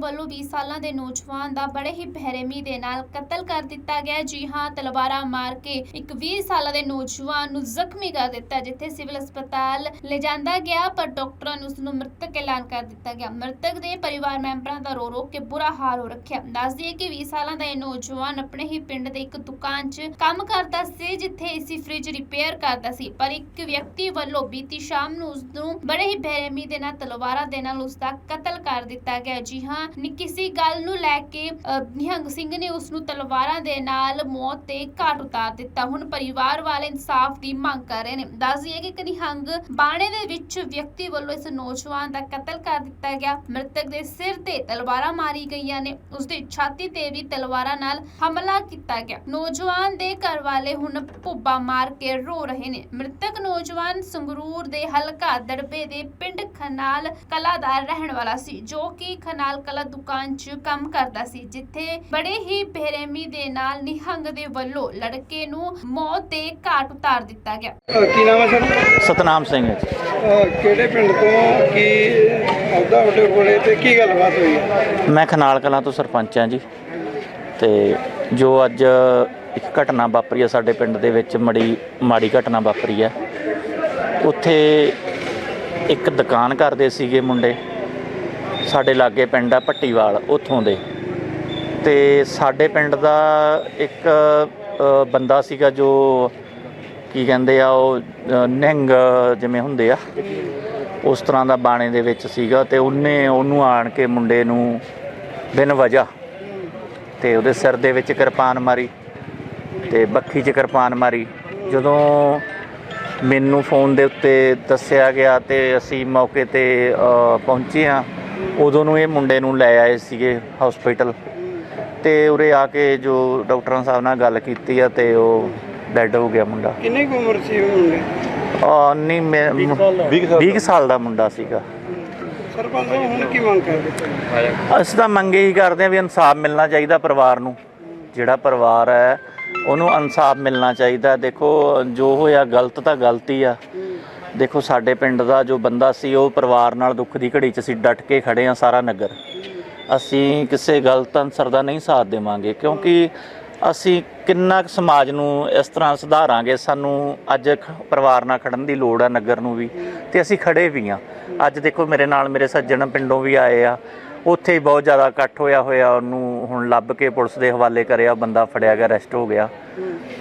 ਵੱਲੋਂ 20 ਸਾਲਾਂ ਦੇ ਨੌਜਵਾਨ ਦਾ ਬੜੇ ਹੀ ਬੇਰਹਿਮੀ ਦੇ ਨਾਲ ਕਤਲ ਕਰ ਦਿੱਤਾ ਗਿਆ ਜੀ ਹਾਂ, ਤਲਵਾਰਾਂ ਮਾਰ ਕੇ ਇੱਕ 20 ਸਾਲਾਂ ਦੇ ਨੌਜਵਾਨ ਨੂੰ ਜ਼ਖਮੀ ਕਰ ਦਿੱਤਾ, ਜਿੱਥੇ ਸਿਵਲ ਹਸਪਤਾਲ ਲਿਜਾਂਦਾ ਗਿਆ, ਪਰ ਡਾਕਟਰਾਂ ਨੇ ਉਸ ਨੂੰ ਮ੍ਰਿਤਕ ਐਲਾਨ ਕਰ ਦਿੱਤਾ ਗਿਆ। ਮ੍ਰਿਤਕ ਦੇ ਪਰਿਵਾਰ ਮੈਂਬਰਾਂ ਦਾ ਰੋ ਰੋ ਕੇ ਬੁਰਾ ਹਾਲ ਹੋ ਰੱਖਿਆ। ਦੱਸ ਦਈਏ ਕਿ 20 ਸਾਲਾਂ ਦਾ ਇਹ ਨੌਜਵਾਨ ਆਪਣੇ ਹੀ ਪਿੰਡ ਦੇ ਇੱਕ ਦੁਕਾਨ 'ਚ ਕੰਮ ਕਰਦਾ ਸੀ, ਜਿੱਥੇ ਏਸੀ ਫ੍ਰਿਜ ਰਿਪੇਅਰ ਕਰਦਾ ਸੀ। ਪਰ ਇੱਕ ਵਿਅਕਤੀ ਵੱਲੋਂ ਬੀਤੀ ਸ਼ਾਮ ਨੂੰ ਉਸ ਨੂੰ ਬੜੇ ਹੀ ਬੇਰਹਿਮੀ ਦੇ ਨਾਲ, ਤਲਵਾਰਾਂ ਦੇ ਨਾਲ ਉਸ ਦਾ ਕਤਲ ਕਰ ਦਿੱਤਾ ਗਿਆ। ਜੀ ਹਾਂ ਕਿਸੇ ਗੱਲ ਨੂੰ ਲੈ ਕੇ ਨਿਹੰਗ ਸਿੰਘ ਨੇ ਉਸ ਨੂੰ ਤਲਵਾਰਾਂ ਦੇ ਨਾਲ ਮੌਤ ਤੇ ਘਾਟ ਉਤਾਰ ਦਿੱਤਾ। ਹੁਣ ਪਰਿਵਾਰ ਵਾਲੇ ਇਨਸਾਫ ਦੀ ਮੰਗ ਕਰ ਰਹੇ ਨੇ। ਦੱਸ ਦਈਏ ਕਿ ਨਿਹੰਗ ਬਾਣੇ ਦੇ ਵਿੱਚ ਵਿਅਕਤੀ ਵੱਲੋਂ ਇਸ ਨੌਜਵਾਨ ਦਾ ਕਤਲ ਕਰ ਦਿੱਤਾ ਗਿਆ। ਮ੍ਰਿਤਕ ਦੇ ਸਿਰ ਤੇ ਤਲਵਾਰਾਂ ਮਾਰੀ ਗਈਆਂ ਨੇ। ਉਸ ਦੀ ਛਾਤੀ ਤੇ ਵੀ ਤਲਵਾਰਾਂ ਨਾਲ ਹਮਲਾ ਕੀਤਾ ਗਿਆ। ਨੌਜਵਾਨ ਦੇ ਘਰ ਵਾਲੇ ਹੁਣ ਭੁੱਬਾ ਮਾਰ ਕੇ ਰੋ ਰਹੇ ਨੇ। ਮ੍ਰਿਤਕ ਨੌਜਵਾਨ ਸੰਗਰੂਰ ਦੇ ਹਲਕਾ ਦੜਬੇ ਦੇ ਪਿੰਡ ਖਨਾਲ ਕਲਾ ਦਾ ਰਹਿਣ ਵਾਲਾ ਸੀ, ਜੋ ਕਿ ਖਨਾਲ ਕਲਾ ਦੁਕਾਨ 'ਚ ਕੰਮ ਕਰਦਾ ਸੀ ਜਿੱਥੇ ਬੜੇ ਹੀ ਬੇਰਹਿਮੀ ਦੇ ਨਾਲ ਨਿਹੰਗ ਦੇ ਵੱਲੋਂ ਲੜਕੇ ਨੂੰ ਮੌਤ ਦੇ ਘਾਟ ਉਤਾਰ ਦਿੱਤਾ ਗਿਆ। ਕੀ ਨਾਮ ਹੈ ਸਰ? ਸਤਨਾਮ ਸਿੰਘ ਹੈ ਜੀ। ਅਹ ਕਿਹੜੇ ਪਿੰਡ ਤੋਂ ਕੀ ਅਹੁਦਾ ਤੁਹਾਡੇ ਕੋਲੇ ਤੇ ਕੀ ਗੱਲਬਾਤ ਹੋਈ ਹੈ? ਮੈਂ ਖਨਾਲ ਕਲਾਂ ਤੋਂ ਸਰਪੰਚ ਹਾਂ ਜੀ। ਤੇ ਜੋ ਅੱਜ ਇੱਕ ਘਟਨਾ ਵਾਪਰੀ ਹੈ ਸਾਡੇ ਪਿੰਡ ਦੇ ਵਿੱਚ ਮੜੀ ਮਾੜੀ ਘਟਨਾ ਵਾਪਰੀ ਹੈ। ਉੱਥੇ ਇੱਕ ਦੁਕਾਨ ਕਰਦੇ ਸੀਗੇ ਮੁੰਡੇ। ਸਾਡੇ ਲਾਗੇ ਪਿੰਡ ਆ ਭੱਟੀਵਾਲ ਉੱਥੋਂ ਦੇ। ਤੇ ਸਾਡੇ ਪਿੰਡ ਦਾ ਇੱਕ ਬੰਦਾ ਸੀਗਾ ਜੋ ਕੀ ਕਹਿੰਦੇ ਆ ਉਹ ਅ, ਜਿਵੇਂ ਹੁੰਦੇ ਆ ਉਸ ਤਰ੍ਹਾਂ ਦਾ ਬਾਣੇ ਦੇ ਵਿੱਚ ਸੀਗਾ ਤੇ ਉਹਨੇ ਉਹਨੂੰ ਆਣ ਕੇ ਮੁੰਡੇ ਨੂੰ ਬਿਨ ਵਜ੍ਹਾ ਤੇ ਉਹਦੇ ਸਿਰ ਦੇ ਵਿੱਚ ਕਿਰਪਾਨ ਮਾਰੀ ਤੇ ਬੱਖੀ 'ਚ ਕਿਰਪਾਨ ਮਾਰੀ। ਜਦੋਂ ਮੈਨੂੰ ਫੋਨ ਦੇ ਉੱਤੇ ਦੱਸਿਆ ਗਿਆ ਤੇ ਅਸੀਂ ਮੌਕੇ ਤੇ ਪਹੁੰਚੇ ਆ ਉਦੋਂ ਨੂੰ ਇਹ ਮੁੰਡੇ ਨੂੰ ਲੈ ਆਏ ਸੀਗੇ ਹਸਪੀਟਲ ਤੇ ਉਰੇ ਆ ਕੇ ਜੋ ਡਾਕਟਰਾਂ ਸਾਹਿਬ ਨਾਲ ਗੱਲ ਕੀਤੀ ਆ ਤੇ ਉਹ ਡੈੱਡ ਹੋ ਗਿਆ ਮੁੰਡਾ। ਕਿੰਨੀ ਕੁ ਉਮਰ ਸੀ ਉਹ ਮੁੰਡੇ? ਆ ਨਹੀਂ ਮੈਂ 20 ਸਾਲ ਦਾ। ਮੁੰਡਾ ਸੀਗਾ। ਸਰਪੰਚ ਸਾਹਿਬ ਹੁਣ ਕੀ ਮੰਗ ਕਰਦੇ? ਅਸੀਂ ਤਾਂ ਮੰਗੇ ਹੀ ਕਰਦੇ ਹਾਂ ਵੀ ਇਨਸਾਫ ਮਿਲਣਾ ਚਾਹੀਦਾ ਪਰਿਵਾਰ ਨੂੰ। ਜਿਹੜਾ ਪਰਿਵਾਰ ਹੈ ਉਹਨੂੰ ਇਨਸਾਫ ਮਿਲਣਾ ਚਾਹੀਦਾ। ਦੇਖੋ ਜੋ ਹੋਇਆ ਗਲਤ ਤਾਂ ਗਲਤੀ ਆ। ਦੇਖੋ, ਸਾਡੇ ਪਿੰਡ ਦਾ ਜੋ ਬੰਦਾ ਸੀ, ਉਹ ਪਰਿਵਾਰ ਨਾਲ ਦੁੱਖ ਦੀ ਘੜੀ 'ਚ ਅਸੀਂ ਡਟ ਕੇ ਖੜੇ ਆ ਸਾਰਾ ਨਗਰ। ਅਸੀਂ ਕਿਸੇ ਗਲਤ ਅਨਸਰ ਦਾ ਨਹੀਂ ਸਾਥ ਦੇਵਾਂਗੇ, ਕਿਉਂਕਿ ਅਸੀਂ ਕਿੰਨਾ ਕੁ ਸਮਾਜ ਨੂੰ ਇਸ ਤਰ੍ਹਾਂ ਸੁਧਾਰਾਂਗੇ, ਸਾਨੂੰ ਅੱਜ ਖ- ਪਰਿਵਾਰ ਨਾਲ ਖੜਨ ਦੀ ਲੋੜ ਆ ਨਗਰ ਨੂੰ ਵੀ, ਤੇ ਅਸੀਂ ਖੜੇ ਵੀ ਆ ਅੱਜ ਦੇਖੋ, ਮੇਰੇ ਨਾਲ ਮੇਰੇ ਸੱਜਣ ਪਿੰਡੋਂ ਵੀ ਆਏ ਆ, ਉੱਥੇ ਹੀ ਬਹੁਤ ਜ਼ਿਆਦਾ ਇਕੱਠ ਹੋਇਆ ਹੋਇਆ, ਉਹਨੂੰ ਹੁਣ ਲੱਭ ਕੇ ਪੁਲਿਸ ਦੇ ਹਵਾਲੇ ਕਰਿਆ, ਬੰਦਾ ਫੜਿਆ ਗਿਆ ਅਰੈਸਟ ਹੋ ਗਿਆ।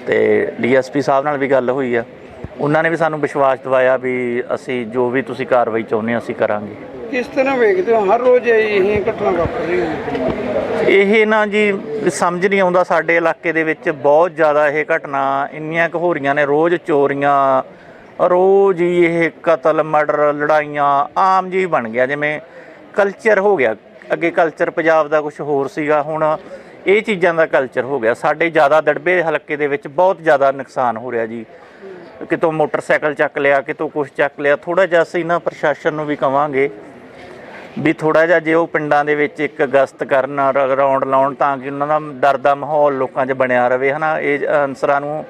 ਤੇ ਡੀਐਸਪੀ ਸਾਹਿਬ ਨਾਲ ਵੀ ਗੱਲ ਹੋਈ ਆ। ਉਹਨਾਂ ਨੇ ਵੀ ਸਾਨੂੰ ਵਿਸ਼ਵਾਸ ਦਿਵਾਇਆ ਵੀ ਅਸੀਂ ਜੋ ਵੀ ਤੁਸੀਂ ਕਾਰਵਾਈ ਚਾਹੁੰਦੇ ਹੋ ਅਸੀਂ ਕਰਾਂਗੇ। ਕਿਸ ਤਰ੍ਹਾਂ ਵੇਖਦੇ ਹੋ? ਹਰ ਰੋਜ਼ ਇਹ ਘਟਨਾ ਵਾਪਰ ਰਹੀ ਹੈ ਇਹ ਨਾ ਜੀ ਸਮਝ ਨਹੀਂ ਆਉਂਦਾ ਸਾਡੇ ਇਲਾਕੇ ਦੇ ਵਿੱਚ ਬਹੁਤ ਜ਼ਿਆਦਾ ਇਹ ਘਟਨਾ ਇੰਨੀਆਂ ਕੁ ਹੋ ਰਹੀਆਂ ਨੇ ਰੋਜ਼ ਚੋਰੀਆਂ ਰੋਜ਼ ਹੀ ਇਹ ਕਤਲ ਮਰਡਰ ਲੜਾਈਆਂ ਆਮ ਜੀ ਬਣ ਗਿਆ ਜਿਵੇਂ ਕਲਚਰ ਹੋ ਗਿਆ। ਅੱਗੇ ਕਲਚਰ ਪੰਜਾਬ ਦਾ ਕੁਝ ਹੋਰ ਸੀਗਾ ਹੁਣ ਇਹ ਚੀਜ਼ਾਂ ਦਾ ਕਲਚਰ ਹੋ ਗਿਆ। ਸਾਡੇ ਜ਼ਿਆਦਾ ਦੜਬੇ ਹਲਕੇ ਦੇ ਵਿੱਚ ਬਹੁਤ ਜ਼ਿਆਦਾ ਨੁਕਸਾਨ ਹੋ ਰਿਹਾ ਜੀ। ਕਿਤੋਂ ਮੋਟਰਸਾਈਕਲ ਚੱਕ ਲਿਆ ਕਿਤੋਂ ਕੁਝ ਚੱਕ ਲਿਆ ਥੋੜਾ ਜਿਹਾ ਅਸੀਂ ਨਾ ਪ੍ਰਸ਼ਾਸਨ ਨੂੰ ਵੀ ਕਵਾਂਗੇ ਵੀ ਥੋੜਾ ਜਿਹਾ ਜੇ ਉਹ ਪਿੰਡਾਂ ਦੇ ਵਿੱਚ ਇੱਕ ਗਸਤ ਕਰਨ ਰ- ਲਾਉਣ ਤਾਂ ਕਿ ਉਹਨਾਂ ਦਾ ਡਰ ਦਾ ਮਾਹੌਲ ਲੋਕਾਂ 'ਚ ਬਣਿਆ ਰਵੇ ਹਨਾ? ਇਹ ਅਨਸਰਾਂ ਨੂੰ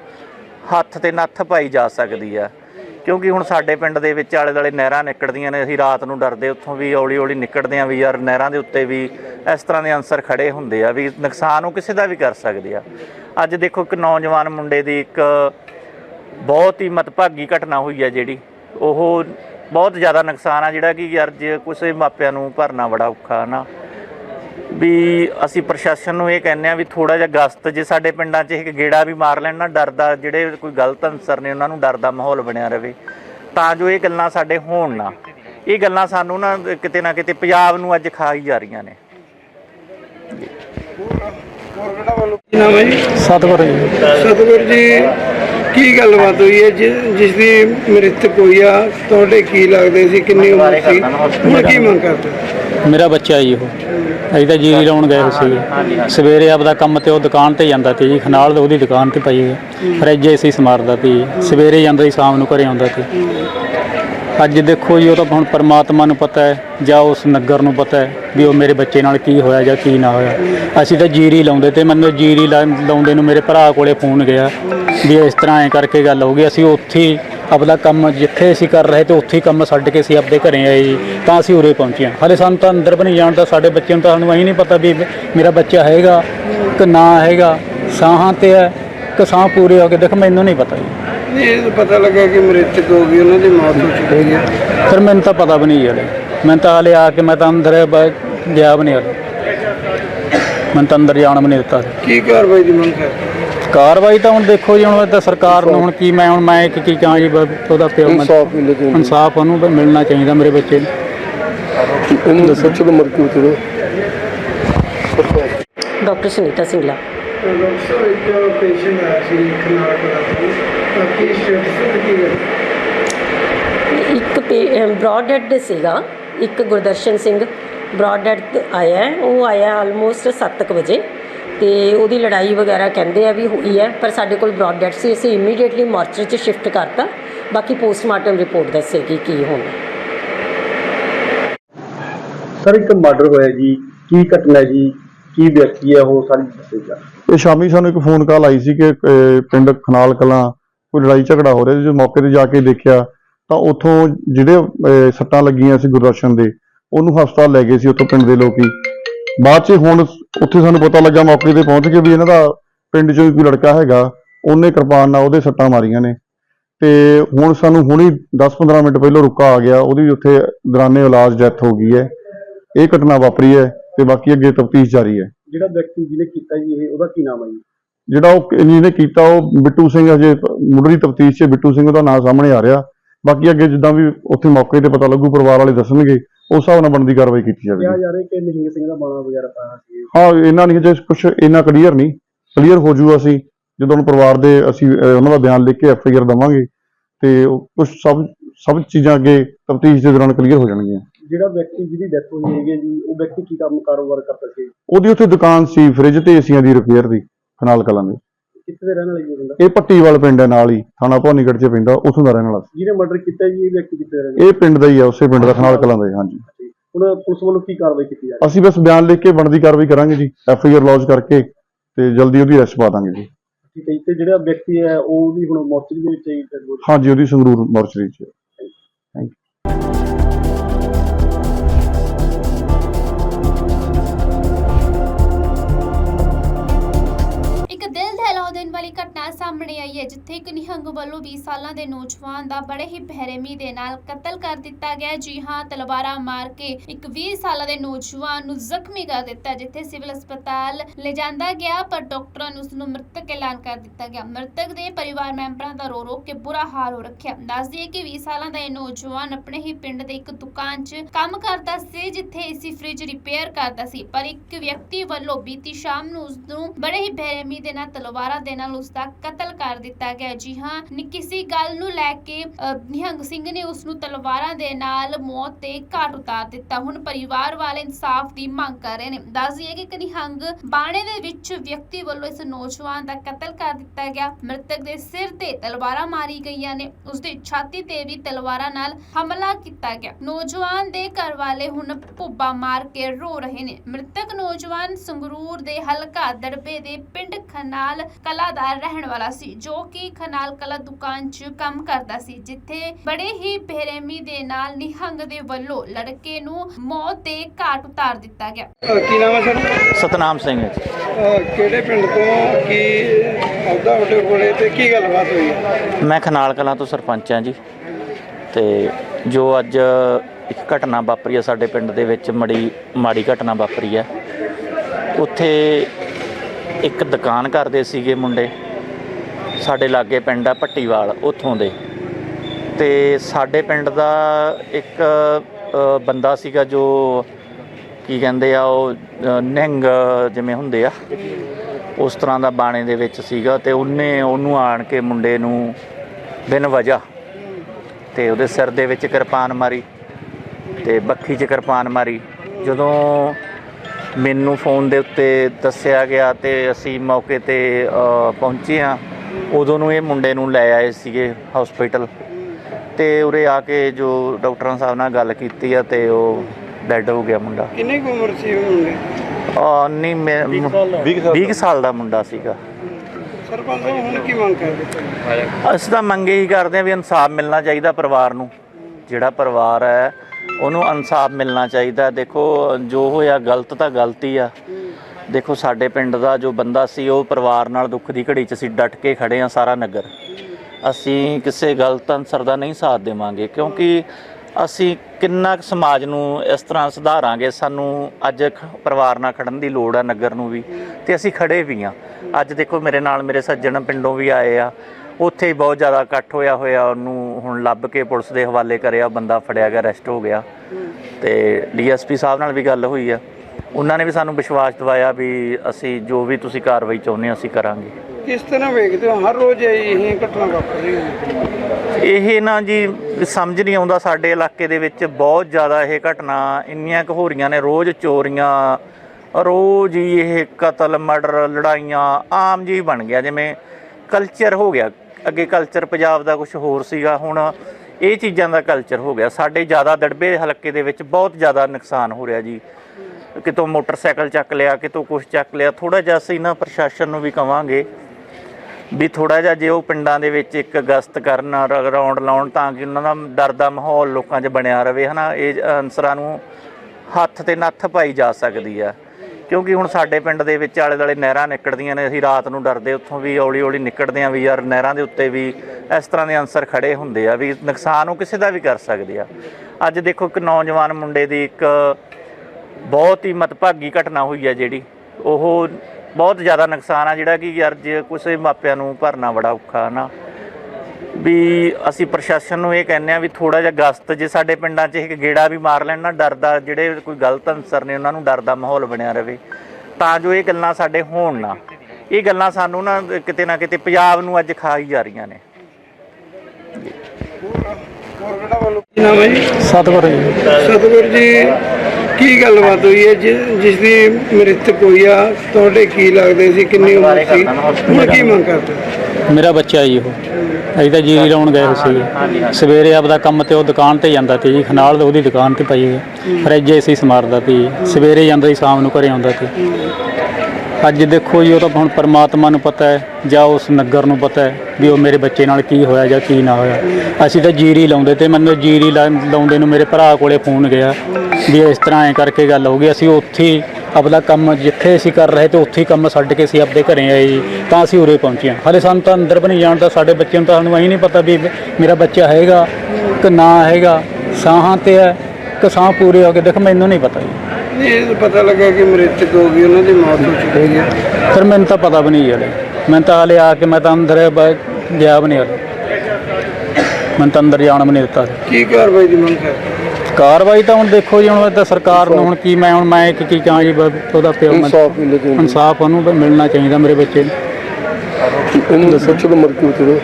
ਹੱਥ ਤੇ ਨੱਥ ਪਾਈ ਜਾ ਸਕਦੀ ਆ। ਕਿਉਂਕਿ ਹੁਣ ਸਾਡੇ ਪਿੰਡ ਦੇ ਵਿੱਚ ਆਲੇ ਦਾਲੇ ਨਹਿਰਾਂ ਨਿਕਲਦੀਆਂ ਨੇ, ਅਸੀਂ ਰਾਤ ਨੂੰ ਡਰਦੇ ਉੱਥੋਂ ਵੀ ਹੌਲੀ ਹੌਲੀ ਨਿਕਲਦੇ ਆ ਵੀ ਯਾਰ ਨਹਿਰਾਂ ਦੇ ਉੱਤੇ ਵੀ ਇਸ ਤਰ੍ਹਾਂ ਦੇ ਅਨਸਰ ਖੜੇ ਹੁੰਦੇ ਆ ਵੀ ਨੁਕਸਾਨ ਉਹ ਕਿਸੇ ਦਾ ਵੀ ਕਰ ਸਕਦੇ ਆ। ਅੱਜ ਦੇਖੋ ਇੱਕ ਨੌਜਵਾਨ ਮੁੰਡੇ ਦੀ ਇੱਕ ਬਹੁਤ ਹੀ ਮਤਭਾਗੀ ਘਟਨਾ ਹੋਈ ਹੈ ਜਿਹੜੀ। ਉਹ ਬਹੁਤ ਜ਼ਿਆਦਾ ਨੁਕਸਾਨ ਆ ਜਿਹੜਾ ਕਿ ਯਾਰ ਜੇ ਕਿਸੇ ਮਾਪਿਆਂ ਨੂੰ ਭਰਨਾ ਬੜਾ ਔਖਾ ਨਾ। ਵੀ ਅਸੀਂ ਪ੍ਰਸ਼ਾਸਨ ਨੂੰ ਇਹ ਕਹਿੰਦੇ ਆ ਵੀ ਥੋੜਾ ਜਿਹਾ ਗਸਤ ਜੇ ਸਾਡੇ ਪਿੰਡਾਂ 'ਚ ਇੱਕ ਗੇੜਾ ਵੀ ਮਾਰ ਲੈਣ ਨਾ ਡਰ ਦਾ ਜਿਹੜੇ ਕੋਈ ਗਲਤ ਅਨਸਰ ਨੇ ਉਹਨਾਂ ਨੂੰ ਡਰ ਦਾ ਮਾਹੌਲ ਬਣਿਆ ਰਵੇ। ਤਾਂ ਜੋ ਇਹ ਗੱਲਾਂ ਸਾਡੇ ਹੋਣ ਨਾ। ਇਹ ਗੱਲਾਂ ਸਾਨੂੰ ਨਾ ਕਿਤੇ ਨਾ ਕਿਤੇ ਪੰਜਾਬ ਨੂੰ ਅੱਜ ਖਾਈ ਜਾ ਰਹੀਆਂ ਨੇ। ਨਾਮ ਹੈ ਜੀ? ਸਤਿਗੁਰੂ ਜੀ। ਸਤਿਗੁਰ ਜੀ ਕੀ ਗੱਲਬਾਤ ਹੋਈ ਹੈ? ਜਿ- ਜਿਸ ਦੀ ਮ੍ਰਿਤਕ ਹੋਈ ਆ ਤੁਹਾਡੇ ਕੀ ਲੱਗਦੇ ਸੀ? ਕਿੰਨੀ ਉਮਰ ਸੀ? ਹੁਣ ਕੀ ਮੰਗ ਕਰਦੇ ਮੇਰਾ ਬੱਚਾ ਜੀ ਉਹ। ਅਸੀਂ ਤਾਂ ਜੀਰੀ ਲਾਉਣ ਗਏ ਹੋਏ ਸੀਗੇ ਸਵੇਰੇ ਆਪਦਾ ਕੰਮ ਤੇ ਉਹ ਦੁਕਾਨ ਤੇ ਜਾਂਦਾ ਤੇ ਜੀ ਖਨਾਲ ਉਹਦੀ ਦੁਕਾਨ ਤੇ ਪਈ ਹੈ। ਫਰਿੱਜ ਏਸੀ ਸਮਾਰਦਾ ਤੇ ਸਵੇਰੇ ਜਾਂਦਾ ਸੀ ਸ਼ਾਮ ਨੂੰ ਘਰੇ ਆਉਂਦਾ ਤੇ ਅੱਜ ਦੇਖੋ ਜੀ, ਉਹ ਤਾਂ ਹੁਣ ਪਰਮਾਤਮਾ ਨੂੰ ਪਤਾ ਹੈ ਜਾਂ ਉਸ ਨਗਰ ਨੂੰ ਪਤਾ ਹੈ ਵੀ ਉਹ ਮੇਰੇ ਬੱਚੇ ਨਾਲ ਕੀ ਹੋਇਆ ਜਾਂ ਕੀ ਨਾ ਹੋਇਆ। ਅਸੀਂ ਤਾਂ ਜੀਰੀ ਲਾਉਂਦੇ ਤੇ ਮੈਨੂੰ ਜੀਰੀ ਲਾ- ਲਾਉਂਦੇ ਨੂੰ ਮੇਰੇ ਭਰਾ ਕੋਲੇ ਫੋਨ ਗਿਆ ਵੀ ਇਸ ਤਰ੍ਹਾਂ ਐ ਕਰਕੇ ਗੱਲ ਹੋ ਗਈ, ਅਸੀਂ ਉੱਥੇ ਹੀ ਆਪਦਾ ਕੰਮ ਜਿੱਥੇ ਅਸੀਂ ਕਰ ਰਹੇ ਤੇ ਉੱਥੇ ਹੀ ਕੰਮ ਛੱਡ ਕੇ ਅਸੀਂ ਆਪਦੇ ਘਰੇ ਆਏ ਜੀ, ਤਾਂ ਅਸੀਂ ਉਰੇ ਪਹੁੰਚੇ ਹਾਂ। ਹਾਲੇ ਸਾਨੂੰ ਤਾਂ ਅੰਦਰ ਵੀ ਨਹੀਂ ਤਾਂ ਸਾਡੇ ਬੱਚਿਆਂ ਨੂੰ ਤਾਂ ਸਾਨੂੰ ਐਂ ਨਹੀਂ ਪਤਾ ਵੀ ਮੇਰਾ ਬੱਚਾ ਹੈਗਾ ਕਿ ਨਾ ਹੈਗਾ, ਸਾਹਾਂ ਤੇ ਹੈ ਕਿ ਸਾਹ ਪੂਰੇ ਹੋ ਕੇ, ਦੇਖ ਮੈਨੂੰ ਨਹੀਂ ਪਤਾ ਜੀ। ਇਹ ਪਤਾ ਲੱਗਾ ਕਿ ਮ੍ਰਿਤਕ ਹੋ ਗਈ ਉਹਨਾਂ ਦੀ ਮੌਤ ਹੋ ਚੁੱਕੀ ਹੈ। ਫਿਰ ਮੈਨੂੰ ਤਾਂ ਪਤਾ ਵੀ ਨਹੀਂ ਹਲੇ ਮੈਂ ਤਾਂ ਹਲੇ ਆ ਕੇ ਮੈਂ ਤਾਂ ਅੰਦਰ ਬ- ਗਿਆ ਵੀ ਨਹੀਂ ਹਲੇ। ਮੈਂ ਤਾਂ ਅੰਦਰ ਜਾਣ ਵੀ ਨਹੀਂ ਦਿੱਤਾ। ਕੀ ਕਾਰਵਾਈ ਦੀ ਮੰਗ ਕਰਦੇ ਕਾਰਵਾਈ ਤਾਂ ਹੁਣ ਦੇਖੋ ਜੀ ਹੁਣ ਇਹ ਤਾਂ ਸਰਕਾਰ ਨੂੰ ਹੁਣ ਕੀ ਮੈਂ ਹੁਣ ਮੈਂ ਇੱਕ ਕੀ ਕਹਾਂ ਜੀ ਬ- ਉਹਦਾ ਪਿਓ ਮੈਂ- ਇਨਸਾਫ ਮਿਲੇ ਤੇ ਇਨਸਾਫ ਉਹਨੂੰ ਵੀ ਮਿਲਣਾ ਚਾਹੀਦਾ ਮੇਰੇ ਬੱਚੇ ਨੂੰ। ਇਹਨੂੰ ਦੱਸੋ ਚਲੋ ਮਰ ਕੇ ਉਤਰੋ ਡਾਕਟਰ ਸੁਨੀਤਾ ਸਿੰਗਲਾ। ਡਾਕਟਰ ਇੱਕ ਪੇਸ਼ੈਂਟ ਆਇਆ ਸੀ ਖਨਾਲ ਕਲਾ ਤੋਂ ਕੀ ਸਟੇਟਸ ਕੀ ਹੈ ਇੱਕ ਬ੍ਰੌਡ ਡੈਡ ਸੀਗਾ। ਇੱਕ ਗੁਰਦਰਸ਼ਨ ਸਿੰਘ ਬ੍ਰੌਡ ਡੈਡ ਆਇਆ ਹੈ। ਉਹ ਆਇਆ ਆਲਮੋਸਟ 7:00 ਵਜੇ। ਤੇ ਉਹਦੀ ਲੜਾਈ ਵਗੈਰਾ ਕਹਿੰਦੇ ਆ ਵੀ ਹੋਈ ਹੈ ਪਰ ਸਾਡੇ ਕੋਲ ਬ੍ਰੌਡ ਡੈਡ ਸੀ। ਅਸੀਂ ਇਮੀਡੀਏਟਲੀ ਮਾਰਚਰੀ 'ਚ ਸ਼ਿਫਟ ਕਰਤਾ। ਬਾਕੀ ਪੋਸਟਮਾਰਟਮ ਰਿਪੋਰਟ ਦੱਸੇਗੀ ਕੀ ਹੋਣਾ ਸਰ ਇੱਕ ਮਰਡਰ ਹੋਇਆ ਜੀ। ਕੀ ਘਟਨਾ ਹੈ ਜੀ? ਕੀ ਵਿਅਕਤੀ ਹੈ ਉਹ ਸਾਰੀ ਦੱਸੇਗਾ ਇਹ ਸ਼ਾਮੀ ਸਾਨੂੰ ਇੱਕ ਫੋਨ ਕਾਲ ਆਈ ਸੀ ਕਿ ਅਹ, ਪਿੰਡ ਖਨਾਲ ਕਲਾਂ ਕੋਈ ਲੜਾਈ ਝਗੜਾ ਹੋ ਰਿਹਾ ਸੀ ਜੋ ਮੌਕੇ ਤੇ ਜਾ ਕੇ ਦੇਖਿਆ ਤਾਂ ਉੱਥੋਂ ਜਿਹੜੇ ਅਹ, ਸੱਟਾਂ ਲੱਗੀਆਂ ਸੀ ਗੁਰਦਰਸ਼ਨ ਦੇ ਉਹਨੂੰ ਹਸਪਤਾਲ ਲੈ ਗਏ ਸੀ ਉੱਥੋਂ ਪਿੰਡ ਦੇ ਲੋਕੀ। ਬਾਅਦ 'ਚ ਹੁਣ ਉੱਥੇ ਸਾਨੂੰ ਪਤਾ ਲੱਗਾ ਮੌਕੇ ਤੇ ਪਹੁੰਚ ਕੇ ਵੀ ਇਹਨਾਂ ਦਾ ਪਿੰਡ 'ਚੋਂ ਹੀ ਕੋਈ ਲੜਕਾ ਹੈਗਾ ਉਹਨੇ ਕਿਰਪਾਨ ਨਾਲ ਉਹਦੇ ਸੱਟਾਂ ਮਾਰੀਆਂ ਨੇ। ਤੇ ਹੁਣ ਸਾਨੂੰ ਹੁਣੀ 10-15 ਮਿੰਟ ਪਹਿਲਾਂ ਰੁਕਾ ਆ ਗਿਆ ਉਹਦੀ ਉੱਥੇ ਦੌਰਾਨੇ ਇਲਾਜ ਡੈਥ ਹੋ ਗਈ ਹੈ। ਇਹ ਘਟਨਾ ਵਾਪਰੀ ਹੈ। ਤੇ ਬਾਕੀ ਅੱਗੇ ਤਫਤੀਸ਼ ਜਾਰੀ ਹੈ। ਜਿਹੜਾ ਵਿਅਕਤੀ ਜਿਹਨੇ ਕੀਤਾ ਜੀ ਇਹ ਉਹਦਾ ਕੀ ਨਾਮ ਹੈ ਜੀ? ਜਿਹੜਾ ਉਹ ਜਿਹਨੇ ਕੀਤਾ ਉਹ ਬਿੱਟੂ ਸਿੰਘ ਅਜੇ ਮੁੱਢਲੀ ਤਫਤੀਸ਼ 'ਚ ਬਿੱਟੂ ਸਿੰਘ ਦਾ ਨਾਮ ਸਾਹਮਣੇ ਆ ਰਿਹਾ। ਬਾਕੀ ਅੱਗੇ ਜਿੱਦਾਂ ਵੀ ਉੱਥੇ ਮੌਕੇ ਤੇ ਪਤਾ ਲੱਗੂ ਪਰਿਵਾਰ ਵਾਲੇ ਦੱਸਣਗੇ ਉਸ ਹਿਸਾਬ ਨਾਲ ਬਣਦੀ ਕਾਰਵਾਈ ਕੀਤੀ ਕਿਹਾ ਜਾਵੇਗੀ ਜਾ ਰਿਹਾ ਕਿ ਨਿਹੰਗ ਸਿੰਘ ਦਾ ਬਾਣਾ ਵਗੈਰਾ ਪਾਇਆ ਸੀ ਹਾਂ ਇਹਨਾਂ ਨਹੀਂ ਜੇ ਕੁਝ ਇੰਨਾ ਕਲੀਅਰ ਨਹੀਂ। ਕਲੀਅਰ ਹੋ ਜੂ ਅਸੀਂ ਜਦੋਂ ਹੁਣ ਪਰਿਵਾਰ ਦੇ ਅਸੀਂ ਉਹਨਾਂ ਦਾ ਬਿਆਨ ਲਿਖ ਕੇ ਐਫ ਆਈ ਆਰ ਦਵਾਂਗੇ ਤੇ ਕੁਝ ਸਭ ਸਭ ਚੀਜ਼ਾਂ ਅੱਗੇ ਤਫਤੀਸ਼ ਦੇ ਦੌਰਾਨ ਕਲੀਅਰ ਹੋ ਜਾਣਗੀਆਂ। ਜਿਹੜਾ ਵਿਅਕਤੀ ਜਿਹਦੀ ਡੈਥ ਹੋਈ ਹੈਗੀ ਹੈ ਜੀ ਉਹ ਵਿਅਕਤੀ ਕੀ ਕੰਮ ਕਾਰੋਬਾਰ ਕਰਦਾ ਸੀ? ਉਹਦੀ ਉੱਥੇ ਦੁਕਾਨ ਸੀ ਫ੍ਰਿਜ ਤੇ ਏਸੀਆਂ ਦੀ ਰਿਪੇਅਰ ਦੀ ਖਨਾਲ ਕਲਾਂ ਦੀ। ਕਿੱਥੇ ਦੇ ਰਹਿਣ ਵਾਲਾ ਜੀ ਉਹ ਬੰਦਾ? ਇਹ ਪੱਟੀਵਾਲ ਪਿੰਡ ਹੈ ਨਾਲ ਹੀ ਥਾਣਾ ਭਵਾਨੀਗੜ੍ਹ 'ਚ ਪੈਂਦਾ ਉੱਥੋਂ ਦਾ ਰਹਿਣ ਵਾਲਾ ਸੀ। ਜਿਹਨੇ ਮਰਡਰ ਕੀਤਾ ਜੀ ਇਹ ਵਿਅਕਤੀ ਕਿੱਥੇ ਦਾ ਰਹਿਣ ਇਹ ਪਿੰਡ ਦਾ ਹੀ ਆ ਉਸੇ ਪਿੰਡ ਦਾ ਖਨਾਲ ਕਲਾਂ ਦਾ ਹੀ ਹਾਂਜੀ। ਸੀ ਹੁਣ ਪੁਲਿਸ ਵੱਲੋਂ ਕੀ ਕਾਰਵਾਈ ਕੀਤੀ ਜਾ ਰਹੀ ਅਸੀਂ ਬਸ ਬਿਆਨ ਲਿਖ ਕੇ ਬਣਦੀ ਕਾਰਵਾਈ ਕਰਾਂਗੇ ਜੀ ਐਫ ਆਈ ਆਰ ਲੌਂਚ ਕਰਕੇ ਤੇ ਜਲਦੀ ਉਹਦੀ ਅਰੈਸਟ ਪਾ ਦਾਂਗੇ ਜੀ। ਹੈ ਠੀਕ ਹੈ ਜੀ ਤੇ ਜਿਹੜਾ ਵਿਅਕਤੀ ਹੈ ਉਹ ਵੀ ਹੁਣ ਮੋਰਚਰੀ ਦੇ ਵਿੱਚ ਹੈ ਜੀ? ਹਾਂਜੀ ਉਹਦੀ ਸੰਗਰੂਰ ਮੋਰਚਰੀ 'ਚ ਵੱਲੋਂ 20 ਸਾਲਾਂ ਦੇ ਨੌਜਵਾਨ ਦਾ ਬੜੇ ਹੀ ਬੇਰਹਿਮੀ ਦੇ ਨਾਲ ਕਤਲ ਕਰ ਦਿੱਤਾ ਗਿਆ। ਜੀ ਹਾਂ, ਤਲਵਾਰਾਂ ਮਾਰ ਕੇ ਇੱਕ 20 ਸਾਲਾਂ ਦੇ ਨੌਜਵਾਨ ਨੂੰ ਜ਼ਖਮੀ ਕਰ ਦਿੱਤਾ, ਜਿੱਥੇ ਸਿਵਲ ਹਸਪਤਾਲ ਲਿਜਾਂਦਾ ਗਿਆ, ਪਰ ਡਾਕਟਰਾਂ ਨੇ ਉਸ ਨੂੰ ਮ੍ਰਿਤਕ ਐਲਾਨ ਕਰ ਦਿੱਤਾ ਗਿਆ। ਮ੍ਰਿਤਕ ਦੇ ਪਰਿਵਾਰ ਮੈਂਬਰਾਂ ਦਾ ਰੋ ਰੋ ਕੇ ਬੁਰਾ ਹਾਲ ਹੋ ਰੱਖਿਆ। ਦੱਸ ਦਈਏ ਕਿ 20 ਸਾਲਾਂ ਦਾ ਇਹ ਨੌਜਵਾਨ ਆਪਣੇ ਹੀ ਪਿੰਡ ਦੇ ਇੱਕ ਦੁਕਾਨ 'ਚ ਕੰਮ ਕਰਦਾ ਸੀ, ਜਿੱਥੇ ਏਸੀ ਫ੍ਰਿਜ ਰਿਪੇਅਰ ਕਰਦਾ ਸੀ। ਪਰ ਇੱਕ ਵਿਅਕਤੀ ਵੱਲੋਂ ਬੀਤੀ ਸ਼ਾਮ ਨੂੰ ਉਸ ਨੂੰ ਬੜੇ ਹੀ ਬੇਰਹਿਮੀ ਦੇ ਨਾਲ, ਤਲਵਾਰਾਂ ਦੇ ਨਾਲ ਉਸ ਦਾ ਕਤਲ ਕਰ ਦਿੱਤਾ ਗਿਆ। ਜੀ ਹਾਂ ਕਿਸੇ ਗੱਲ ਨੂੰ ਲੈ ਕੇ ਨਿਹੰਗ ਸਿੰਘ ਨੇ ਉਸ ਨੂੰ ਤਲਵਾਰਾਂ ਦੇ ਨਾਲ ਮੌਤ ਦੇ ਘਾਟ ਉਤਾਰ ਦਿੱਤਾ। ਹੁਣ ਪਰਿਵਾਰ ਵਾਲੇ ਇਨਸਾਫ ਦੀ ਮੰਗ ਕਰ ਰਹੇ ਨੇ। ਦੱਸ ਦਈਏ ਕਿ ਨਿਹੰਗ ਬਾਣੇ ਦੇ ਵਿੱਚ ਵਿਅਕਤੀ ਵੱਲੋਂ ਇਸ ਨੌਜਵਾਨ ਦਾ ਕਤਲ ਕਰ ਦਿੱਤਾ ਗਿਆ। ਮ੍ਰਿਤਕ ਦੇ ਸਿਰ ਤੇ ਤਲਵਾਰਾਂ ਮਾਰੀ ਗਈਆਂ ਨੇ। ਉਸ ਦੀ ਛਾਤੀ ਤੇ ਵੀ ਤਲਵਾਰਾਂ ਨਾਲ ਹਮਲਾ ਕੀਤਾ ਗਿਆ। ਨੌਜਵਾਨ ਦੇ ਘਰ ਵਾਲੇ ਹੁਣ ਭੁੱਬਾ ਮਾਰ ਕੇ ਰੋ ਰਹੇ ਨੇ। ਮ੍ਰਿਤਕ ਨੌਜਵਾਨ ਸੰਗਰੂਰ ਦੇ ਹਲਕਾ ਦੜਬੇ ਦੇ ਪਿੰਡ ਖਨਾਲ ਕਲਾ ਦਾ ਰਹਿਣ ਵਾਲਾ ਸੀ, ਜੋ ਕਿ ਖਨਾਲ ਕਲਾ ਦੁਕਾਨ 'ਚ ਕੰਮ ਕਰਦਾ ਸੀ ਜਿੱਥੇ ਬੜੇ ਹੀ ਬੇਰਹਿਮੀ ਦੇ ਨਾਲ ਨਿਹੰਗ ਦੇ ਵੱਲੋਂ ਲੜਕੇ ਨੂੰ ਮੌਤ ਦੇ ਘਾਟ ਉਤਾਰ ਦਿੱਤਾ ਗਿਆ। ਕੀ ਨਾਮ ਹੈ ਸਰ? ਸਤਨਾਮ ਸਿੰਘ ਹੈ ਜੀ। ਅਹ ਕਿਹੜੇ ਪਿੰਡ ਤੋਂ ਕੀ ਅਹੁਦਾ ਤੁਹਾਡੇ ਕੋਲੇ ਤੇ ਕੀ ਗੱਲਬਾਤ ਹੋਈ ਹੈ? ਮੈਂ ਖਨਾਲ ਕਲਾਂ ਤੋਂ ਸਰਪੰਚ ਹਾਂ ਜੀ। ਤੇ ਜੋ ਅੱਜ ਇੱਕ ਘਟਨਾ ਵਾਪਰੀ ਹੈ ਸਾਡੇ ਪਿੰਡ ਦੇ ਵਿੱਚ ਮੜੀ ਮਾੜੀ ਘਟਨਾ ਵਾਪਰੀ ਹੈ। ਉੱਥੇ ਇੱਕ ਦੁਕਾਨ ਕਰਦੇ ਸੀਗੇ ਮੁੰਡੇ। ਸਾਡੇ ਲਾਗੇ ਪਿੰਡ ਆ ਪੱਟੀਵਾਲ ਉੱਥੋਂ ਦੇ। ਤੇ ਸਾਡੇ ਪਿੰਡ ਦਾ ਇੱਕ ਬੰਦਾ ਸੀਗਾ ਜੋ ਕੀ ਕਹਿੰਦੇ ਆ ਉਹ ਅ, ਨਿਹੰਗ ਜਿਵੇਂ ਹੁੰਦੇ ਆ ਉਸ ਤਰ੍ਹਾਂ ਦਾ ਬਾਣੇ ਦੇ ਵਿੱਚ ਸੀਗਾ ਤੇ ਉਹਨੇ ਉਹਨੂੰ ਆਣ ਕੇ ਮੁੰਡੇ ਨੂੰ ਬਿਨ ਵਜ੍ਹਾ ਤੇ ਉਹਦੇ ਸਿਰ ਦੇ ਵਿੱਚ ਕਿਰਪਾਨ ਮਾਰੀ ਤੇ ਬੱਖੀ 'ਚ ਕਿਰਪਾਨ ਮਾਰੀ। ਜਦੋਂ ਮੈਨੂੰ ਫੋਨ ਦੇ ਉੱਤੇ ਦੱਸਿਆ ਗਿਆ ਤੇ ਅਸੀਂ ਮੌਕੇ ਤੇ ਪਹੁੰਚੇ ਹਾਂ ਉਦੋਂ ਨੂੰ ਇਹ ਮੁੰਡੇ ਨੂੰ ਲੈ ਆਏ ਸੀਗੇ ਹਸਪੀਟਲ ਤੇ ਉਰੇ ਆ ਕੇ ਜੋ ਡਾਕਟਰਾਂ ਸਾਹਿਬ ਨਾਲ ਗੱਲ ਕੀਤੀ ਆ ਤੇ ਉਹ ਡੈੱਡ ਹੋ ਗਿਆ ਮੁੰਡਾ। ਕਿੰਨੀ ਕੁ ਉਮਰ ਸੀ ਉਹ ਮੁੰਡੇ? ਆ ਨਹੀਂ ਮੈਂ 20 ਸਾਲ ਦਾ। ਮੁੰਡਾ ਸੀਗਾ। ਸਰਪੰਚ ਹੁਣ ਕੀ ਮੰਗ ਕਰਦੇ? ਅਸੀਂ ਤਾਂ ਮੰਗ ਇਹੀ ਕਰਦੇ ਹਾਂ ਵੀ ਇਨਸਾਫ ਮਿਲਣਾ ਚਾਹੀਦਾ ਪਰਿਵਾਰ ਨੂੰ। ਜਿਹੜਾ ਪਰਿਵਾਰ ਹੈ ਉਹਨੂੰ ਇਨਸਾਫ ਮਿਲਣਾ ਚਾਹੀਦਾ। ਦੇਖੋ ਜੋ ਹੋਇਆ ਗਲਤ ਤਾਂ ਗਲਤੀ ਆ। ਦੇਖੋ, ਸਾਡੇ ਪਿੰਡ ਦਾ ਜੋ ਬੰਦਾ ਸੀ, ਉਹ ਪਰਿਵਾਰ ਨਾਲ ਦੁੱਖ ਦੀ ਘੜੀ 'ਚ ਅਸੀਂ ਡਟ ਕੇ ਖੜੇ ਆ ਸਾਰਾ ਨਗਰ। ਅਸੀਂ ਕਿਸੇ ਗਲਤ ਅਨਸਰ ਦਾ ਨਹੀਂ ਸਾਥ ਦੇਵਾਂਗੇ, ਕਿਉਂਕਿ ਅਸੀਂ ਕਿੰਨਾ ਕੁ ਸਮਾਜ ਨੂੰ ਇਸ ਤਰ੍ਹਾਂ ਸੁਧਾਰਾਂਗੇ, ਸਾਨੂੰ ਅੱਜ ਖ- ਪਰਿਵਾਰ ਨਾਲ ਖੜਨ ਦੀ ਲੋੜ ਆ ਨਗਰ ਨੂੰ ਵੀ, ਤੇ ਅਸੀਂ ਖੜੇ ਵੀ ਆ ਅੱਜ ਦੇਖੋ, ਮੇਰੇ ਨਾਲ ਮੇਰੇ ਸੱਜਣ ਪਿੰਡੋਂ ਵੀ ਆਏ ਆ, ਉੱਥੇ ਹੀ ਬਹੁਤ ਜ਼ਿਆਦਾ ਇਕੱਠ ਹੋਇਆ ਹੋਇਆ, ਉਹਨੂੰ ਹੁਣ ਲੱਭ ਕੇ ਪੁਲਿਸ ਦੇ ਹਵਾਲੇ ਕਰਿਆ, ਬੰਦਾ ਫੜਿਆ ਗਿਆ ਅਰੈਸਟ ਹੋ ਗਿਆ। ਤੇ ਡੀਐਸਪੀ ਸਾਹਿਬ ਨਾਲ ਵੀ ਗੱਲ ਹੋਈ ਆ। ਉਹਨਾਂ ਨੇ ਵੀ ਸਾਨੂੰ ਵਿਸ਼ਵਾਸ ਦਿਵਾਇਆ ਵੀ ਅਸੀਂ ਜੋ ਵੀ ਤੁਸੀਂ ਕਾਰਵਾਈ ਚਾਹੁੰਦੇ ਹੋ ਅਸੀਂ ਕਰਾਂਗੇ। ਕਿਸ ਤਰ੍ਹਾਂ ਵੇਖਦੇ ਹੋ? ਹਰ ਰੋਜ਼ ਇਹ ਘਟਨਾ ਵਾਪਰ ਨੇ ਇਹ ਨਾ ਜੀ ਸਮਝ ਨਹੀਂ ਆਉਂਦਾ ਸਾਡੇ ਇਲਾਕੇ ਦੇ ਵਿੱਚ ਬਹੁਤ ਜ਼ਿਆਦਾ ਇਹ ਘਟਨਾ ਇੰਨੀਆਂ ਕੁ ਹੋ ਰਹੀਆਂ ਨੇ ਰੋਜ਼ ਚੋਰੀਆਂ ਰੋਜ਼ ਹੀ ਇਹ ਕਤਲ ਮਰਡਰ ਲੜਾਈਆਂ ਆਮ ਜੀ ਬਣ ਗਿਆ। ਜਿਵੇਂ ਕਲਚਰ ਹੋ ਗਿਆ। ਅੱਗੇ ਕਲਚਰ ਪੰਜਾਬ ਦਾ ਕੁਝ ਹੋਰ ਸੀਗਾ ਹੁਣ ਇਹ ਚੀਜ਼ਾਂ ਦਾ ਕਲਚਰ ਹੋ ਗਿਆ। ਸਾਡੇ ਜ਼ਿਆਦਾ ਦੜਬੇ ਹਲਕੇ ਦੇ ਵਿੱਚ ਬਹੁਤ ਜ਼ਿਆਦਾ ਨੁਕਸਾਨ ਹੋ ਰਿਹਾ ਜੀ। ਕਿਤੋਂ ਮੋਟਰਸਾਈਕਲ ਚੱਕ ਲਿਆ, ਕਿਤੋਂ ਕੁਝ ਚੱਕ ਲਿਆ ਥੋੜਾ ਜਿਹਾ ਅਸੀਂ ਨਾ ਪ੍ਰਸ਼ਾਸਨ ਨੂੰ ਵੀ ਕਵਾਂਗੇ ਵੀ ਥੋੜਾ ਜਿਹਾ ਜੇ ਉਹ ਪਿੰਡਾਂ ਦੇ ਵਿੱਚ ਇੱਕ ਗਸਤ ਕਰਨ ਰਾਉਂਡ ਲਾਉਣ ਤਾਂ ਕਿ ਉਹਨਾਂ ਦਾ ਡਰ ਦਾ ਮਾਹੌਲ ਲੋਕਾਂ 'ਚ ਬਣਿਆ ਰਵੇ, ਹਨਾ? ਇਹ ਅਨਸਰਾਂ ਨੂੰ ਹੱਥ ਤੇ ਨੱਥ ਪਾਈ ਜਾ ਸਕਦੀ ਆ। ਕਿਉਂਕਿ ਹੁਣ ਸਾਡੇ ਪਿੰਡ ਦੇ ਵਿੱਚ ਆਲੇ ਦੁਆਲੇ ਨਹਿਰਾਂ ਨਿਕਲਦੀਆਂ ਨੇ, ਅਸੀਂ ਰਾਤ ਨੂੰ ਡਰਦੇ ਉੱਥੋਂ ਵੀ ਹੌਲੀ ਹੌਲੀ ਨਿਕਲਦੇ ਆ ਵੀ ਯਾਰ ਨਹਿਰਾਂ ਦੇ ਉੱਤੇ ਵੀ ਇਸ ਤਰ੍ਹਾਂ ਦੇ ਅਨਸਰ ਖੜੇ ਹੁੰਦੇ ਆ ਵੀ ਨੁਕਸਾਨ ਉਹ ਕਿਸੇ ਦਾ ਵੀ ਕਰ ਸਕਦੇ ਆ। ਅੱਜ ਦੇਖੋ ਇੱਕ ਨੌਜਵਾਨ ਮੁੰਡੇ ਦੀ ਇੱਕ ਬਹੁਤ ਹੀ ਮਤਭਾਗੀ ਘਟਨਾ ਹੋਈ ਹੈ ਜਿਹੜੀ। ਉਹ ਬਹੁਤ ਜ਼ਿਆਦਾ ਨੁਕਸਾਨ ਆ ਜਿਹੜਾ ਕਿ ਯਾਰ ਜੇ ਕਿਸੇ ਮਾਪਿਆਂ ਨੂੰ ਭਰਨਾ ਬੜਾ ਔਖਾ ਨਾ। ਵੀ ਅਸੀਂ ਪ੍ਰਸ਼ਾਸਨ ਨੂੰ ਇਹ ਕਹਿੰਦੇ ਆ ਵੀ ਥੋੜਾ ਜਿਹਾ ਗਸਤ ਜੇ ਸਾਡੇ ਪਿੰਡਾਂ 'ਚ ਇੱਕ ਗੇੜਾ ਵੀ ਮਾਰ ਲੈਣ ਨਾ ਡਰ ਦਾ ਜਿਹੜੇ ਕੋਈ ਗਲਤ ਅਨਸਰ ਨੇ ਉਹਨਾਂ ਨੂੰ ਡਰ ਦਾ ਮਾਹੌਲ ਬਣਿਆ ਰਵੇ। ਤਾਂ ਜੋ ਇਹ ਗੱਲਾਂ ਸਾਡੇ ਹੋਣ ਨਾ। ਇਹ ਗੱਲਾਂ ਸਾਨੂੰ ਨਾ ਕਿਤੇ ਨਾ ਕਿਤੇ ਪੰਜਾਬ ਨੂੰ ਅੱਜ ਖਾਈ ਜਾ ਰਹੀਆਂ ਨੇ। ਹੋਰ ਕਿਹੜਾ ਵੱਲੋਂ ਕੀ ਨਾਮ ਹੈ ਜੀ? ਸਤਿਗੁਰੂ ਜੀ। ਸਤਿਗੁਰ ਜੀ ਕੀ ਗੱਲਬਾਤ ਹੋਈ ਹੈ? ਜਿ- ਜਿਸ ਦੀ ਮ੍ਰਿਤਕ ਹੋਈ ਆ ਤੁਹਾਡੇ ਕੀ ਲੱਗਦੇ ਸੀ? ਕਿੰਨੀ ਉਮਰ ਸੀ? ਹੁਣ ਕੀ ਮੰਗ ਕਰਦੇ ਮੇਰਾ ਬੱਚਾ ਜੀ ਉਹ। ਅਸੀਂ ਤਾਂ ਜੀਰੀ ਲਾਉਣ ਗਏ ਸੀਗੇ ਸਵੇਰੇ ਆਪਦਾ ਕੰਮ ਤੇ ਉਹ ਦੁਕਾਨ ਤੇ ਜਾਂਦਾ ਸੀ ਜੀ। ਖਨਾਲ ਉਹਦੀ ਦੁਕਾਨ ਤੇ ਪਈ ਹੈ ਫਰਿੱਜ ਏਸੀ ਸਮਾਰਦਾ ਸੀ। ਸਵੇਰੇ ਜਾਂਦਾ ਸੀ ਸ਼ਾਮ ਨੂੰ ਘਰੇ ਆਉਂਦਾ ਸੀ। ਅੱਜ ਦੇਖੋ ਜੀ, ਉਹ ਤਾਂ ਹੁਣ ਪਰਮਾਤਮਾ ਨੂੰ ਪਤਾ ਹੈ ਜਾਂ ਉਸ ਨਗਰ ਨੂੰ ਪਤਾ ਹੈ ਵੀ ਉਹ ਮੇਰੇ ਬੱਚੇ ਨਾਲ ਕੀ ਹੋਇਆ ਜਾਂ ਕੀ ਨਾ ਹੋਇਆ। ਅਸੀਂ ਤਾਂ ਜੀਰੀ ਲਾਉਂਦੇ ਤੇ ਮੈਨੂੰ ਜੀਰੀ ਲਾ- ਲਾਉਂਦੇ ਨੂੰ ਮੇਰੇ ਭਰਾ ਕੋਲੇ ਫੋਨ ਗਿਆ ਵੀ ਇਸ ਤਰ੍ਹਾਂ ਐ ਕਰਕੇ ਗੱਲ ਹੋ ਗਈ। ਅਸੀਂ ਉੱਥੇ ਹੀ ਆਪਦਾ ਕੰਮ ਜਿੱਥੇ ਅਸੀਂ ਕਰ ਰਹੇ ਤੇ ਉੱਥੇ ਹੀ ਕੰਮ ਛੱਡ ਕੇ ਅਸੀਂ ਆਪਦੇ ਘਰੇ ਆਏ ਜੀ, ਤਾਂ ਅਸੀਂ ਉਰੇ ਪਹੁੰਚੇ ਹਾਂ। ਹਾਲੇ ਸਾਨੂੰ ਤਾਂ ਅੰਦਰ ਵੀ ਨਹੀਂ ਜਾਣ ਜਾਣਦਾ ਸਾਡੇ ਬੱਚੇ ਨੂੰ ਤਾਂ ਸਾਨੂੰ ਐਂ ਨਹੀਂ ਪਤਾ ਵੀ ਮੇਰਾ ਬੱਚਾ ਹੈਗਾ ਕਿ ਨਾ ਹੈਗਾ। ਸਾਹਾਂ ਤੇ ਹੈ ਕਿ ਸਾਹ ਪੂਰੇ ਹੋ ਕੇ, ਦੇਖ ਮੈਨੂੰ ਨਹੀਂ ਪਤਾ ਜੀ। ਇਹ ਪਤਾ ਲੱਗਾ ਕਿ ਮ੍ਰਿਤਕ ਹੋ ਗਈ ਉਹਨਾਂ ਦੀ ਮੌਤ ਹੋ ਚੁੱਕੀ ਹੈ। ਫਿਰ ਮੈਨੂੰ ਤਾਂ ਪਤਾ ਵੀ ਨਹੀਂ ਹਲੇ। ਮੈਂ ਤਾਂ ਹਲੇ ਆ ਕੇ ਮੈਂ ਤਾਂ ਅੰਦਰ ਬ- ਗਿਆ ਵੀ ਨਹੀਂ ਹਲੇ। ਮੈਨੂੰ ਤਾਂ ਅੰਦਰ ਜਾਣ ਵੀ ਨਹੀਂ ਦਿੱਤਾ। ਕੀ ਕਾਰਵਾਈ ਦੀ ਮੰਗ ਕਰਦੇ ਕਾਰਵਾਈ ਤਾਂ ਹੁਣ ਦੇਖੋ ਜੀ ਹੁਣ ਇਹ ਤਾਂ ਸਰਕਾਰ ਨੂੰ ਹੁਣ ਕੀ ਮੈਂ ਹੁਣ ਮੈਂ ਇੱਕ ਕੀ ਕਹਾਂ ਜੀ ਬ- ਉਹਦਾ ਪਿਓ ਮੈਂ ਇਨਸਾਫ ਉਹਨੂੰ ਵੀ ਮਿਲਣਾ ਚਾਹੀਦਾ ਮੇਰੇ ਬੱਚੇ ਨੂੰ। ਇਹਨੂੰ ਸੱਚ ਦਾ ਮਰ ਕਿਉਂ ਤੇ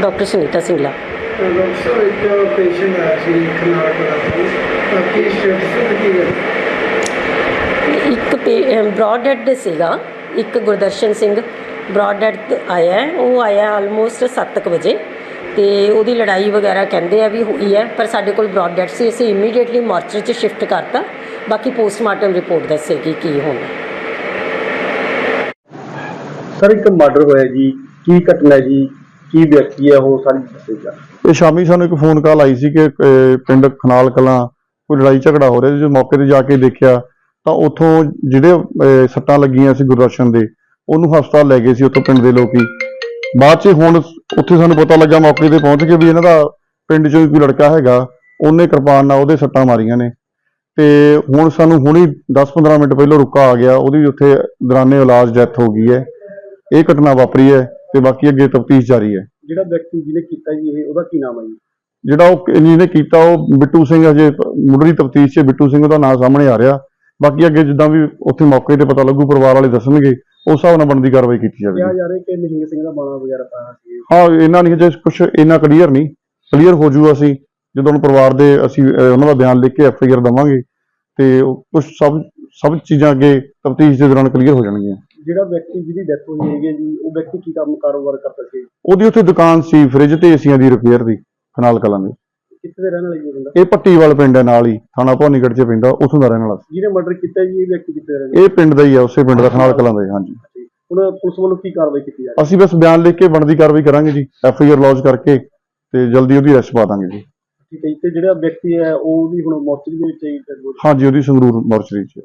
ਡਾਕਟਰ ਸੁਨੀਤਾ ਸਿੰਗਲਾ। ਡਾਕਟਰ ਇੱਕ ਪੇਸ਼ੈਂਟ ਆਇਆ ਸੀ ਖਨਾਲ ਕੋਲ ਤਾਂ ਕੀ ਸਟੇਟਸ ਕੀ ਹੈ ਇੱਕ ਬ੍ਰੌਡ ਡੈਡ ਸੀਗਾ, ਇੱਕ ਗੁਰਦਰਸ਼ਨ ਸਿੰਘ ਬ੍ਰੌਡ ਡੈਡ ਆਇਆ ਉਹ ਆਇਆ ਆਲਮੋਸਟ 7:00 ਵਜੇ ਤੇ ਉਹਦੀ ਲੜਾਈ ਵਗੈਰਾ ਕਹਿੰਦੇ ਆ ਵੀ ਹੋਈ ਹੈ, ਪਰ ਸਾਡੇ ਕੋਲ ਬ੍ਰੌਡ ਡੈਡ ਸੀ, ਅਸੀਂ ਇਮੀਡੀਏਟਲੀ ਮਾਰਚਰੀ 'ਚ ਸ਼ਿਫਟ ਕਰਤਾ। ਬਾਕੀ ਪੋਸਟਮਾਰਟਮ ਰਿਪੋਰਟ ਦੱਸੇਗੀ ਕੀ ਹੋਣਾ। ਸਰ ਇੱਕ ਮਰਡਰ ਹੋਇਆ ਜੀ, ਕੀ ਘਟਨਾ ਜੀ? ਕੀ ਵਿਅਕਤੀ ਹੈ ਉਹ ਸਾਰੀ ਦੱਸੇਗਾ ਇਹ ਸ਼ਾਮੀ ਸਾਨੂੰ ਇੱਕ ਫੋਨ ਕਾਲ ਆਈ ਸੀ ਕਿ ਅਹ, ਪਿੰਡ ਖਨਾਲ ਕਲਾਂ ਕੋਈ ਲੜਾਈ ਝਗੜਾ ਹੋ ਰਿਹਾ ਸੀ। ਜੋ ਮੌਕੇ ਤੇ ਜਾ ਕੇ ਦੇਖਿਆ ਤਾਂ ਉੱਥੋਂ ਜਿਹੜੇ ਅਹ, ਸੱਟਾਂ ਲੱਗੀਆਂ ਸੀ ਗੁਰਦਰਸ਼ਨ ਦੇ ਉਹਨੂੰ ਹਸਪਤਾਲ ਲੈ ਗਏ ਸੀ ਉੱਥੋਂ ਪਿੰਡ ਦੇ ਲੋਕੀ। ਬਾਅਦ 'ਚ ਹੁਣ ਉੱਥੇ ਸਾਨੂੰ ਪਤਾ ਲੱਗਾ ਮੌਕੇ ਤੇ ਪਹੁੰਚ ਕੇ ਵੀ ਇਹਨਾਂ ਦਾ ਪਿੰਡ 'ਚੋਂ ਹੀ ਕੋਈ ਲੜਕਾ ਹੈਗਾ ਉਹਨੇ ਕਿਰਪਾਨ ਨਾਲ ਉਹਦੇ ਸੱਟਾਂ ਮਾਰੀਆਂ ਨੇ। ਤੇ ਹੁਣ ਸਾਨੂੰ ਹੁਣੀ 10-15 ਮਿੰਟ ਪਹਿਲਾਂ ਰੁਕਾ ਆ ਗਿਆ ਉਹਦੀ ਉੱਥੇ ਦੌਰਾਨੇ ਇਲਾਜ ਡੈਥ ਹੋ ਗਈ ਹੈ। ਇਹ ਘਟਨਾ ਵਾਪਰੀ ਹੈ। ਤੇ ਬਾਕੀ ਅੱਗੇ ਤਫਤੀਸ਼ ਜਾਰੀ ਹੈ। ਜਿਹੜਾ ਵਿਅਕਤੀ ਜਿਹਨੇ ਕੀਤਾ ਜੀ ਇਹ ਉਹਦਾ ਕੀ ਨਾਮ ਹੈ ਜੀ? ਜਿਹੜਾ ਉਹ ਜਿਹਨੇ ਕੀਤਾ ਉਹ ਬਿੱਟੂ ਸਿੰਘ ਅਜੇ ਮੁੱਢਲੀ ਤਫਤੀਸ਼ 'ਚ ਬਿੱਟੂ ਸਿੰਘ ਉਹਦਾ ਨਾਮ ਸਾਹਮਣੇ ਆ ਰਿਹਾ। ਬਾਕੀ ਅੱਗੇ ਜਿੱਦਾਂ ਵੀ ਉੱਥੇ ਮੌਕੇ ਤੇ ਪਤਾ ਲੱਗੂ ਪਰਿਵਾਰ ਵਾਲੇ ਦੱਸਣਗੇ ਉਸ ਹਿਸਾਬ ਨਾਲ ਬਣਦੀ ਕਾਰਵਾਈ ਕੀਤੀ ਕਿਹਾ ਜਾਵੇਗੀ ਜਾ ਰਿਹਾ ਕਿ ਨਿਹੰਗ ਸਿੰਘ ਦਾ ਬਾਣਾ ਵਗੈਰਾ ਪਾਇਆ ਸੀ। ਹਾਂ ਇਹਨਾਂ ਨਹੀਂ ਜੇ ਕੁਝ ਇੰਨਾ ਕਲੀਅਰ ਨਹੀਂ। ਕਲੀਅਰ ਹੋ ਜੂ ਅਸੀਂ ਜਦੋਂ ਹੁਣ ਪਰਿਵਾਰ ਦੇ ਅਸੀਂ ਉਹਨਾਂ ਦਾ ਬਿਆਨ ਲਿਖ ਕੇ ਐਫ ਆਈ ਆਰ ਦਵਾਂਗੇ ਤੇ ਕੁਝ ਸਭ ਸਭ ਚੀਜ਼ਾਂ ਅੱਗੇ ਤਫਤੀਸ਼ ਦੇ ਦੌਰਾਨ ਕਲੀਅਰ ਹੋ ਜਾਣਗੀਆਂ। ਜਿਹੜਾ ਵਿਅਕਤੀ ਜਿਹਦੀ ਡੈਥ ਹੋਈ ਹੈਗੀ ਹੈ ਜੀ ਉਹ ਵਿਅਕਤੀ ਕੀ ਕੰਮ ਕਾਰੋਬਾਰ ਕਰਦਾ ਸੀ? ਉਹਦੀ ਉੱਥੇ ਦੁਕਾਨ ਸੀ ਫ੍ਰਿਜ ਤੇ ਏਸੀਆਂ ਦੀ ਰਿਪੇਅਰ ਦੀ ਖਨਾਲ ਕਲਾਂ ਦੀ। ਕਿੱਥੇ ਦੇ ਰਹਿਣ ਵਾਲਾ ਜੀ ਉਹ ਬੰਦਾ? ਇਹ ਪੱਟੀਵਾਲ ਪਿੰਡ ਹੈ ਨਾਲ ਹੀ ਥਾਣਾ ਭਵਾਨੀਗੜ੍ਹ 'ਚ ਪੈਂਦਾ ਉੱਥੋਂ ਦਾ ਰਹਿਣ ਵਾਲਾ ਸੀ। ਜਿਹਨੇ ਮਰਡਰ ਕੀਤਾ ਜੀ ਇਹ ਵਿਅਕਤੀ ਕਿੱਥੇ ਦਾ ਰਹਿਣ ਇਹ ਪਿੰਡ ਦਾ ਹੀ ਆ ਉਸੇ ਪਿੰਡ ਦਾ ਖਨਾਲ ਕਲਾਂ ਦਾ ਹੀ ਹਾਂਜੀ। ਹੁਣ ਪੁਲਿਸ ਵੱਲੋਂ ਕੀ ਕਾਰਵਾਈ ਕੀਤੀ ਜਾ ਰਹੀ ਅਸੀਂ ਬਸ ਬਿਆਨ ਲਿਖ ਕੇ ਬਣਦੀ ਕਾਰਵਾਈ ਕਰਾਂਗੇ ਜੀ ਐਫ ਆਈ ਆਰ ਲੌਂਚ ਕਰਕੇ ਤੇ ਜਲਦੀ ਉਹਦੀ ਅਰੈਸਟ ਪਾ ਦਾਂਗੇ ਜੀ। ਹੈ ਠੀਕ ਹੈ ਜੀ ਤੇ ਜਿਹੜਾ ਵਿਅਕਤੀ ਹੈ ਉਹ ਵੀ ਹੁਣ ਮੋਰਚਰੀ ਦੇ ਵਿੱਚ ਹੀ ਹਾਂਜੀ ਉਹਦੀ ਸੰਗਰੂਰ ਮੋਰਚਰੀ 'ਚ